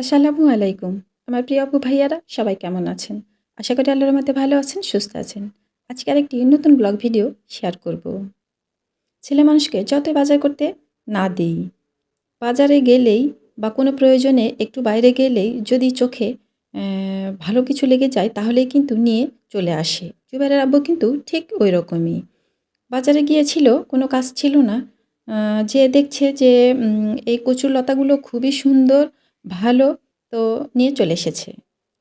আসসালামু আলাইকুম। আমার প্রিয় আপু ভাইয়ারা, সবাই কেমন আছেন? আশা করি আল্লাহর মধ্যে ভালো আছেন, সুস্থ আছেন। আজকে আরেকটি নতুন ব্লগ ভিডিও শেয়ার করব। ছেলে মানুষকে যতই বাজার করতে না দিই, বাজারে গেলেই বা কোনো প্রয়োজনে একটু বাইরে গেলেই যদি চোখে ভালো কিছু লেগে যায় তাহলেই কিন্তু নিয়ে চলে আসে। জুবাইরের আব্বু কিন্তু ঠিক ওই রকমই বাজারে গিয়েছিল, কোনো কাজ ছিল না। যে দেখছে যে এই কচুর লতাগুলো খুবই সুন্দর ভালো তো নিয়ে চলে এসেছে।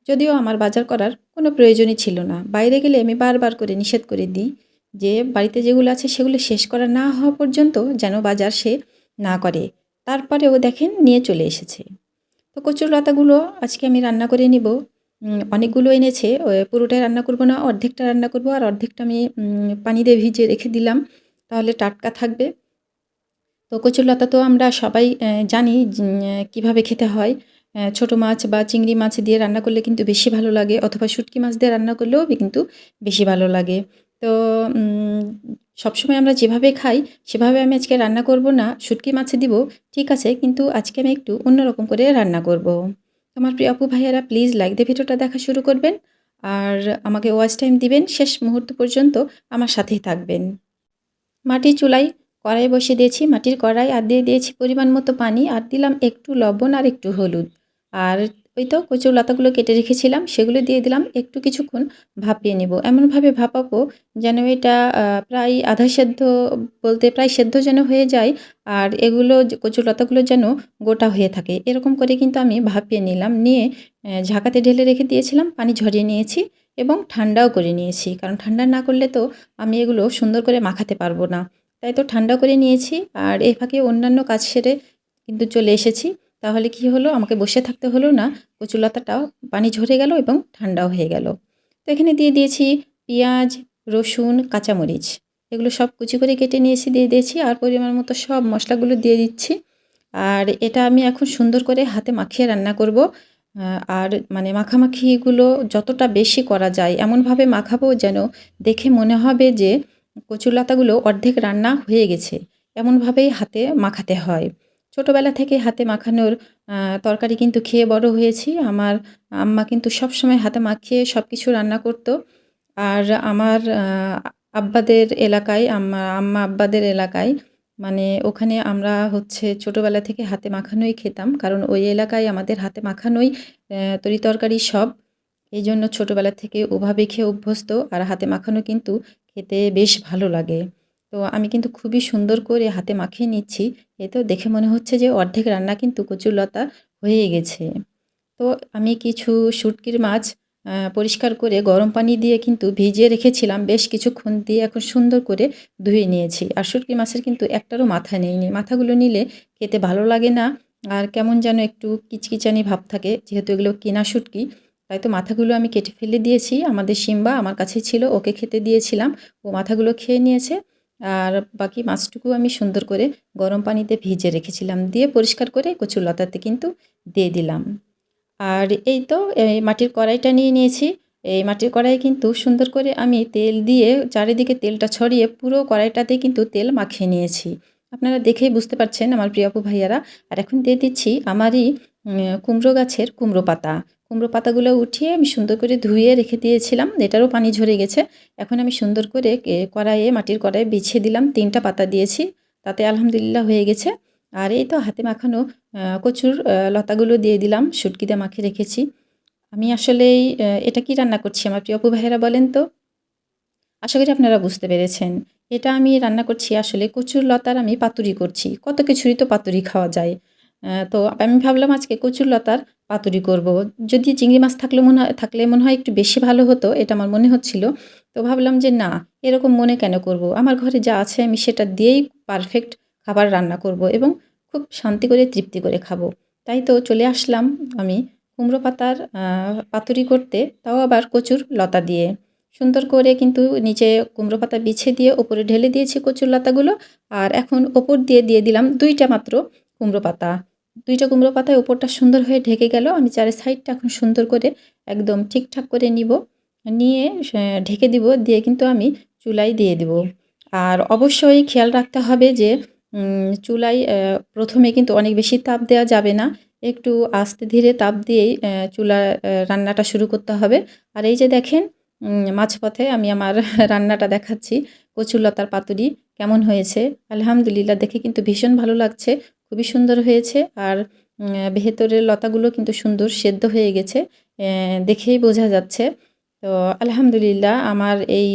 যদিও আমার বাজার করার কোনো প্রয়োজনই ছিল না। বাইরে গেলে আমি বারবার করে নিষেধ করে দিই যে বাড়িতে যেগুলো আছে সেগুলো শেষ করা না হওয়া পর্যন্ত যেন বাজার সে না করে। তারপরেও দেখেন নিয়ে চলে এসেছে। তো কচুর লতাগুলো আজকে আমি রান্না করে নিব। অনেকগুলো এনেছে। পুরোটাই রান্না করব না, অর্ধেকটা রান্না করব আর অর্ধেকটা আমি পানি দিয়ে ভিজিয়ে রেখে দিলাম। তাহলে টাটকা থাকবে। তো কচুর লতা তো আমরা সবাই জানি কীভাবে খেতে হয়। ছোট মাছ বা চিংড়ি মাছ দিয়ে রান্না করলে কিন্তু বেশি ভালো লাগে, অথবা শুটকি মাছ দিয়ে রান্না করলেও কিন্তু বেশি ভালো লাগে। তো সবসময় আমরা যেভাবে খাই, সেভাবে আমি আজকে রান্না করব না, শুটকি মাছে দিব, ঠিক আছে, কিন্তু আজকে আমি একটু অন্যরকম করে রান্না করব। আমার প্রিয় আপু ভাইয়ারা প্লিজ লাইক দিয়ে ভিডিওটা দেখা শুরু করবেন, আর আমাকে ওয়াচ টাইম দিবেন, শেষ মুহূর্ত পর্যন্ত আমার সাথেই থাকবেন। মাটির চুলায় কড়াই বসিয়ে দিয়েছি, মাটির কড়াই আর দিয়ে দিয়েছি পরিমাণ মতো পানি আর দিলাম একটু লবণ আর একটু হলুদ। আর ওই তো কচুর লতাগুলো কেটে রেখেছিলাম, সেগুলো দিয়ে দিলাম, একটু কিছুক্ষণ ভাপিয়ে নেব। এমনভাবে ভাপাবো যেন এটা প্রায় আধা সেদ্ধ বলতে প্রায় সেদ্ধ যেন হয়ে যায় আর এগুলো কচুর লতাগুলো যেন গোটা হয়ে থাকে। এরকম করে কিন্তু আমি ভাপিয়ে নিলাম, নিয়ে ঝাঁকাতে ঢেলে রেখে দিয়েছিলাম, পানি ঝরিয়ে নিয়েছি এবং ঠান্ডাও করে নিয়েছি। কারণ ঠান্ডা না করলে তো আমি এগুলো সুন্দর করে মাখাতে পারব না। তাই তো ঠান্ডা করে নিয়েছি। আর এই ফাঁকে অন্যান্য কাজ সেরে কিন্তু চলে এসেছি। তাহলে কি হলো? আমাকে বসে থাকতে হলো না। কচুলতাটাও পানি ঝরে গেল এবং ঠান্ডাও হয়ে গেল। তো এখানে দিয়ে দিয়েছি পেঁয়াজ, রসুন, কাঁচামরিচ। এগুলো সব কুচি করে কেটে নিয়েছি, দিয়ে দিয়েছি। আর পরিমাণ মতো সব মশলাগুলো দিয়ে দিচ্ছি। আর এটা আমি এখন সুন্দর করে হাতে মাখিয়ে রান্না করব। আর মানে মাখামাখিগুলো যতটা বেশি করা যায়, এমনভাবে মাখাবো যেন দেখে মনে হবে যে কচুর লতাগুলো অর্ধেক রান্না হয়ে গেছে। এমনভাবেই হাতে মাখাতে হয়। ছোটোবেলা থেকে হাতে মাখানোর তরকারি কিন্তু খেয়ে বড় হয়েছি। আমার আম্মা কিন্তু সব সময় হাতে মাখিয়ে সব কিছু রান্না করতো। আর আমার আব্বাদের এলাকায়, আম্মা আম্মা আব্বাদের এলাকায় মানে ওখানে আমরা হচ্ছে ছোটোবেলা থেকে হাতে মাখানোই খেতাম। কারণ ওই এলাকায় আমাদের হাতে মাখানোই তরি তরকারি সব। এই জন্য ছোটোবেলা থেকে ওভাবে খেয়ে অভ্যস্ত। আর হাতে মাখানো কিন্তু খেতে বেশ ভালো লাগে। তো আমি কিন্তু খুবই সুন্দর করে হাতে মাখিয়ে নিচ্ছি। এতেও দেখে মনে হচ্ছে যে অর্ধেক রান্না কিন্তু কচুরলতা হয়ে গেছে। তো আমি কিছু শুটকির মাছ পরিষ্কার করে গরম পানি দিয়ে কিন্তু ভিজিয়ে রেখেছিলাম। বেশ কিছুক্ষণ দিয়ে এখন সুন্দর করে ধুয়ে নিয়েছি। আর শুটকি মাছের কিন্তু একটারও মাথা নেইনি মাথাগুলো নিলে খেতে ভালো লাগে না। আর কেমন যেন একটু কিচকিচানি ভাব থাকে। যেহেতু এগুলো কেনা শুটকি তো মাথাগুলো আমি কেটে ফেলে দিয়েছি। আমাদের সিম্বা আমার কাছে ছিল, ওকে খেতে দিয়েছিলাম। ও মাথাগুলো খেয়ে নিয়েছে। আর বাকি মাছটুকু আমি সুন্দর করে গরম পানিতে ভিজে রেখেছিলাম দিয়ে পরিষ্কার করে কচুর লতাতে কিন্তু দিয়ে দিলাম। আর এই তো, এই মাটির কড়াইটা নিয়ে নিয়েছি। এই মাটির কড়াইয়ে কিন্তু সুন্দর করে আমি তেল দিয়ে চারিদিকে তেলটা ছড়িয়ে পুরো কড়াইটাতে কিন্তু তেল মাখিয়ে নিয়েছি। আপনারা দেখেই বুঝতে পারছেন আমার প্রিয় আপু ভাইয়ারা। আর এখন দিয়ে দিচ্ছি আমারই কুমড়ো গাছের কুমড়ো পাতা। কুমড়ো পাতাগুলো উঠিয়ে আমি সুন্দর করে ধুয়ে রেখে দিয়েছিলাম এটারও পানি ঝরে গেছে। এখন আমি সুন্দর করে কড়াইয়ে মাটির কড়াইয়ে বিছিয়ে দিলাম তিনটা পাতা দিয়েছি তাতে আলহামদুলিল্লাহ হয়ে গেছে। আর এই তো হাতে মাখানো কচুর লতাগুলো দিয়ে দিলাম শুটকিতে মাখে রেখেছি। আমি আসলেই আহ, এটা কি রান্না করছি আমার প্রিয় অপু ভাইয়েরা বলেন তো? আশা করি আপনারা বুঝতে পেরেছেন। এটা আমি রান্না করছি আসলে কচুর লতার আমি পাতুরি করছি কত কিছুরই তো পাতুরি খাওয়া যায়। তো আমি ভাবলাম আজকে কচুর লতার পাতুরি করব। যদি চিংড়ি মাছ থাকলে মনে হয় থাকলে মনে হয় একটু বেশি ভালো হতো, এটা আমার মনে হচ্ছিল। তো ভাবলাম যে না, এরকম মনে কেন করব? আমার ঘরে যা আছে আমি সেটা দিয়েই পারফেক্ট খাবার রান্না করব এবং খুব শান্তি করে, তৃপ্তি করে খাব। তাই তো চলে আসলাম আমি কুমড়ো পাতার পাতুরি করতে, তাও আবার কচুর লতা দিয়ে। সুন্দর করে কিন্তু নিচে কুমড়ো পাতা বিছে দিয়ে ওপরে ঢেলে দিয়েছি কচুর লতাগুলো। আর এখন ওপর দিয়ে দিয়ে দিলাম দুইটা মাত্র কুমড়ো পাতা। দুইটা কুমড়ো পাতায় ওপরটা সুন্দর হয়ে ঢেকে গেল। আমি চারের সাইডটা এখন সুন্দর করে একদম ঠিকঠাক করে নিব। নিয়ে ঢেকে দিব। দিয়ে কিন্তু আমি চুলায় দিয়ে দিব। আর অবশ্যই খেয়াল রাখতে হবে যে চুলায় প্রথমে কিন্তু অনেক বেশি তাপ দেওয়া যাবে না। একটু আস্তে ধীরে তাপ দিয়েই চুলা রান্নাটা শুরু করতে হবে। আর এই যে দেখেন মাঝপথে আমি আমার রান্নাটা দেখাচ্ছি। কচুলতার পাতুরি কেমন হয়েছে? আলহামদুলিল্লাহ, দেখে কিন্তু ভীষণ ভালো লাগছে। খুবই সুন্দর হয়েছে। আর ভেতরের লতাগুলো কিন্তু সুন্দর সেদ্ধ হয়ে গেছে দেখেই বোঝা যাচ্ছে। তো আলহামদুলিল্লাহ আমার এই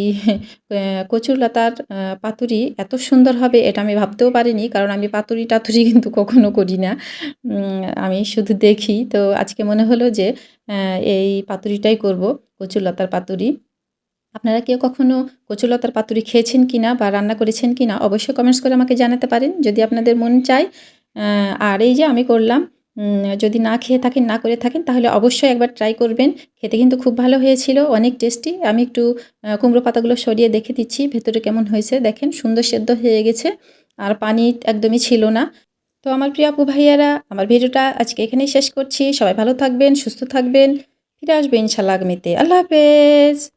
কচুর লতার পাতুরি এত সুন্দর হবে এটা আমি ভাবতেও পারিনি, কারণ আমি পাতুরি টাতুরি কিন্তু কখনো করি না। আমি শুধু দেখি। তো আজকে মনে হলো যে এই পাতুরিটাই করব কচুরলতার পাতুরি। আপনারা কেউ কখনো কচুলতার পাতুরি খেয়েছেন কিনা বা রান্না করেছেন কিনা অবশ্যই কমেন্টস করে আমাকে জানাতে পারেন। যদি আপনাদের মন চায় আর এই যে আমি করলাম যদি না খেয়ে থাকেন, না করে থাকেন, তাহলে অবশ্যই একবার ট্রাই করবেন। খেতে কিন্তু খুব ভালো হয়েছিল, অনেক টেস্টি আমি একটু কুমড়ো পাতাগুলো সরিয়ে দেখে দিচ্ছি, ভেতরে কেমন হয়েছে। দেখেন, সুন্দর সেদ্ধ হয়ে গেছে, আর পানি একদমই ছিল না। তো আমার প্রিয় আপু ভাইয়ারা, আমার ভিডিওটা আজকে এখানেই শেষ করছি। সবাই ভালো থাকবেন, সুস্থ থাকবেন। ফিরে আসবে ইনশাল্লাহ আগামীতে। আল্লাহ হাফেজ!